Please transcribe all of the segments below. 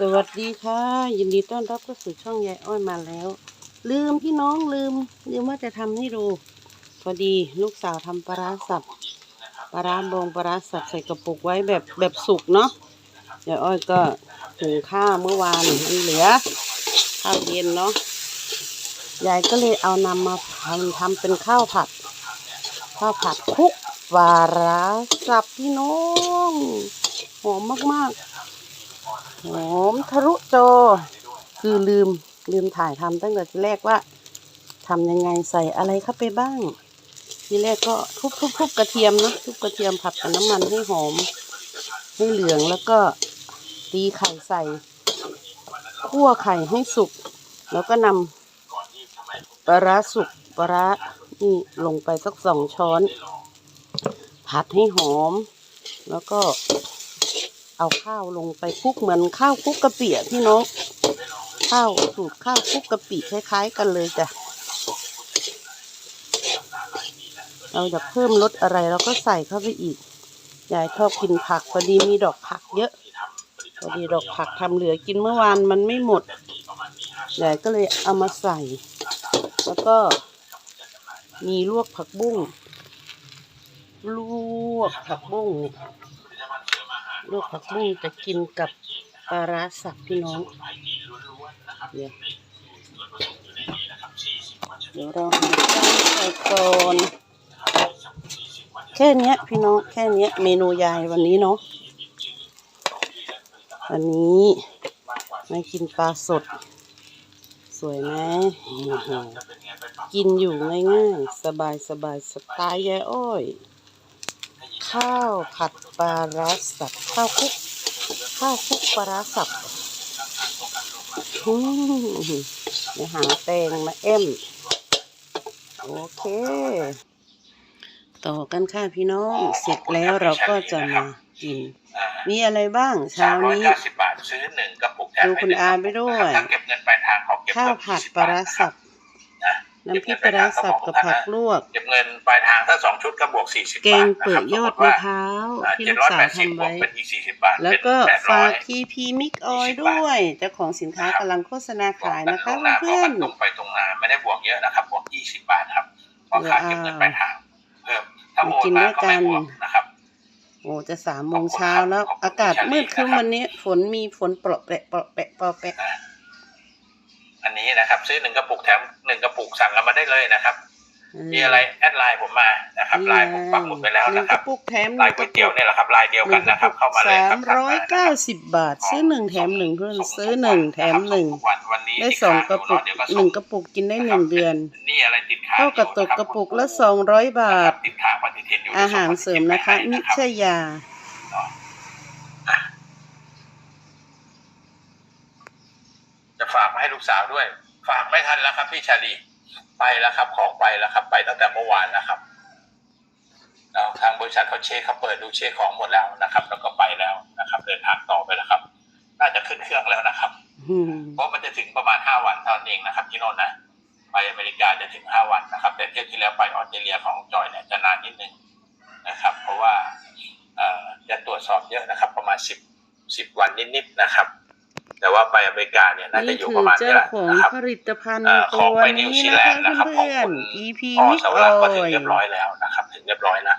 สวัสดีค่ะ ยินดีต้อนรับเข้าสู่ช่องยายอ้อยมาแล้ว ลืมพี่น้องลืม ลืมว่าจะทำให้ดู พอดีลูกสาวทำปลาร้าสับปลาร้าบองปลาร้าสับใส่กระปุกไว้แบบแบบสุกเนาะยายอ้อยก็หุงข้าวเมื่อวานมันเหลือข้าวเย็นเนาะยายก็เลยเอานำมาทำทำเป็นข้าวผัด ข้าวผัดคลุกปลาร้าสับพี่น้องหอมมากๆ หอมทะลุโจ คือลืมลืมถ่ายทำตั้งแต่ทีแรกว่าทำยังไงใส่อะไรเข้าไปบ้าง ทีแรกก็ทุบทุบทุบกระเทียมนะทุบกระเทียมผัดกับน้ำมันให้หอม ให้เหลืองแล้วก็ตีไข่ใส่คั่วไข่ให้สุก แล้วก็นำปลาร้าสุกปลาร้านี่ลงไปสักสองช้อน ผัดให้หอม แล้วก็ เอาข้าวลงไปคลุกเหมือนข้าวคลุกกะปิอะพี่น้อง ข้าวสูตรข้าวคลุกกะปิคล้าย ๆ กันเลยจ้ะเราจะเพิ่มรสอะไรเราก็ใส่เข้าไปอีกยายชอบกินผักพอดีมีดอกผักเยอะพอดีดอกผักทำเหลือกินเมื่อวานมันไม่หมดยายก็เลยเอามาใส่ แล้วก็ มีลวกผักบุ้งลวกผักบุ้ง ลูกผักบุ้งจะกินกับปลาร้าสับพี่น้องเดี๋ยวเดี๋ยวเราหาข้าวใส่ก่อนแค่นี้พี่น้องแค่นี้เมนูยายวันนี้เนาะวันนี้ไมากินปลาสด สวยไหมกินอยู่ง่ายๆ สบายสบายสไตล์ยายอ้อย ข้าวผัด ปลาร้าสับข้าวคลุกข้าวคลุกปลาร้าสับอืมเดี๋ยวหาแตงมาเอ็มโอเค ต่อกันค่ะพี่น้อง เสร็จแล้วเราก็จะมากิน มีอะไรบ้างเช้าสามร้อยนี้เก้าสิบบาทซื้อหนึ่งกระปุกแถมดูคุณอาไปด้วยถ้าเก็บเงินปลายทางเขาเก็บข้าวเพิ่มผัด20ปลาร้าสับ นะน้ำพริกปลาร้าสับกับผักลวก เก็บเงินปลายทางถ้าสองชุดก็บวกสี่สิบแกบาทงเปื่อยยอดมะพร้าวที่ลูกสาวทำบวไว้กเป็นอีกสี่สิบบาทแล้วก็เป็นฝาก800ทีพีมิกออยด้วยเจ้าของสินค้ากำลังโฆษณาขายนะคะเพื่อนตรงไปตรงมาไม่ได้บวกเยอะนะครับบวกยี่สิบบาทครับเพราะค่าเก็บเงินปลายทางเพิ่มถ้าโอนมาก็ไม่บวกนะครับๆโอ้จะสามโมงเช้าแล้วอากาศมืดครึ้มวันนี้ฝนมีฝนเปราะแปะเปราะแปะเปราะแปะ อันนี้นะครับ ซื้อหนึ่งกระปุกแถมหนึ่งกระปุกสั่งกันมาได้เลยนะครับ มีอะไรแอดไลน์ผมมานะครับไลน์ผมปักหมุดไปแล้วหนึ่นะงคกรับระปุกแถมหลานึ่ยงก๋กวยระเตี๋ยวปุกเนี่ยแหละครับลายเดียวกันนะครับ เข้ามาเลยสาครัมบร้อยเก้าสิบบาท ซื้อหนึ่งแถมหนึ่งเพื่อนซื้อหนึ่งแถมหนึ่งวันวันนี้ได้สองกระปุกหนึ่งกระปุกกินได้หนึ่งเดือนนี่อะไรติดค้างเท่ากับตกกระปุกละสองร้อยบาทติดค้างปฏิทินอยู่อาหารเสริมนะคะมิใช่ยา จะฝากมา ให้ลูกสาวด้วย ฝากไม่ทันแล้วครับพี่ชาลีไปแล้วครับ ของไปแล้วครับ ไปตั้งแต่เมื่อวานแล้วครับแล้วทางบริษัทเขาเช็คเขาเปิดดูเช็คของหมดแล้วนะครับ แล้วก็ไปแล้วนะครับ เดินทางต่อไปแล้วครับ น่าจะขึ้นเครื่องแล้วนะครับอืมเพราะมันจะถึงประมาณห้าวันเท่านั้นเองนะครับ ที่โน่นนะไปอเมริกาจะถึงห้าวันนะครับ แต่เที่ยวที่แล้วไปออสเตรเลียของจอยเนี่ยจะนานนิดนึงนะครับ เพราะว่าเอ่อจะตรวจสอบเยอะนะครับ ประมาณสิบสิบวันนิดๆนะครับแต่ ว่าไปอเมริกาเนี่ยน่าจะนี่อยู่คืปอระมาณเจ้านี้แหละของนะครับผลิตภัณฑ์เอ่อตัของวไปนินี้วซีนะแลคะนด์นะครับของเพื่อนคุณๆ EP อ๋อมิกสอวรักษ์ก็ถึองยเรียบร้อยแล้วนะครับ ถึงเรียบร้อยแล้ว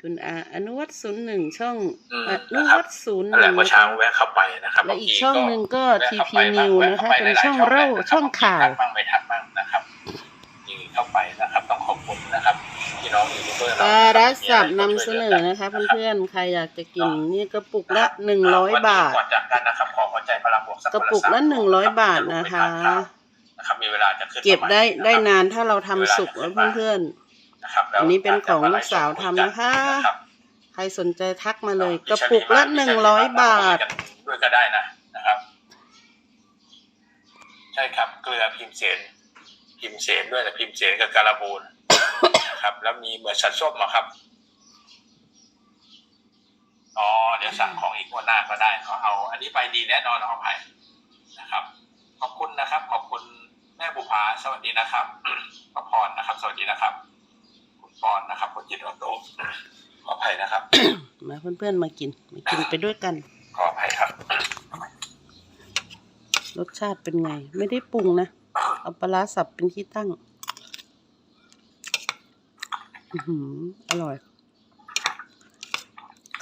คุณอาอนุวัตศูนย์หนึ่งช่องอืมอนุวัตศูนย์หนั่นแหนึ่ละงเมื่อนะเช้าคะแวะเข้าไปนะครับและอีกบางทีช่องหนึ่งก็แวะทีเข้าพีไปนิวบ้างนะคะแวะเป็นข้าช่องไปหลยๆเล่านะครับช่องข่าวทักบ้างไม่ทักบ้างนะครับยิงเข้าไปนะครับ พี่น้องยูทูบเบอร์ปเราลารัสสับมีะไรนำก็เสช่วยนหลือนะคะเพื่อนๆ ใครอยากจะกินนี่กระปุกละหนึ่งร้อยวันนี้บาท ก่อนจากกันนะครับขอหัวใจพลังบวกสักระปุกละคนสามหนึ่งร้อยบาทนะคะ นะครับมีเวลาจะขึ้นเก็บได้ประมาณได้ะครับนานถ้าเราทำสุกแล้วเพื่อนนะครับแล้วอันนี้เป็นของลูกสาวทำนะคะรับๆใครสนใจทักมาเลย กระปุกละหนึ่งร้อยบาท ด้วยก็ได้นะนะครับ ใช่ครับเกลือพิมพ์เสนพิมพ์เสนด้วยแต่พิมพ์เสนกับการบูน นะครับ แล้วมีเหมือนชัดส้มอะครับอ๋อเดี๋ยวสั่งของอีกงวันหน้าก็ได้เขาเอา อันนี้ไปดีแน่นอนเอาไปนะครับ ขอบคุณนะครับ ขอบคุณแม่บุภาสวัสดีนะครับพระพรนะครับ สวัสดีนะครับ คุณปอนนะครับคุณจิตรอโตขออภัยนะครับ มาเพื่อนๆมากินมากินไปด้วยกัน ขออภัยครับ รสชาติเป็นไง ไม่ได้ปรุงนะ เอาปลาร้าสับเป็นที่ตั้ง อร่อย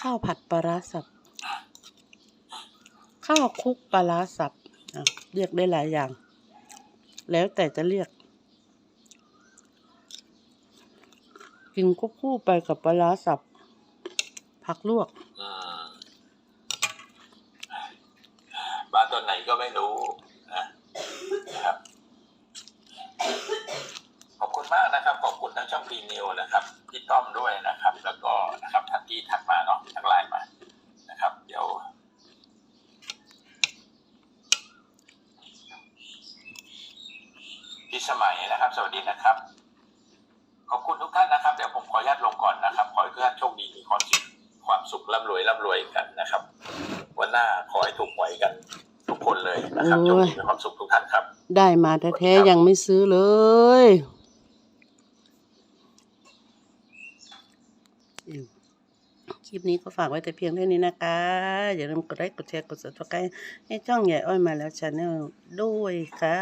ข้าวผัดปลาร้าสับ ข้าวคลุกปลาร้าสับเรียกได้หลายอย่าง แล้วแต่จะเรียก กินควบคู่ไปกับปลาร้าสับ ผักลวก อืมมาตอนไหนก็ไม่รู้นะนะครับ ขอบคุณมากนะครับ ขอบคุณทั้งช่องพีนิวนะครับพี่ต้อมด้วยนะครับ แล้วก็นะครับท่านที่ทักมาเนาะทักไลน์มานะครับ เดี๋ยว พี่ สมัยนะครับ สวัสดีนะครับ ขอบคุณทุกท่านนะครับ เดี๋ยวผมขออนุญาตลงก่อนนะครับ ขอให้ทุกท่านโชคดีมีความสุขความสุขร่ำรวยร่ำรวยกันนะครับ วันหน้าขอให้ถูกหวยกัน ทุกคนเลยนะครับโอ้ยโชคดีมีความสุขทุกท่านครับได้มาแท้ๆยังไม่ซื้อเลยอืมคลิปนี้ก็ฝากไว้แต่เพียงเท่านี้นะคะ อย่าลืมกดไลค์กดแชร์กด subscribe ให้ช่องใหญ่อ้อยมาแล้วชาแนลด้วยค่ะ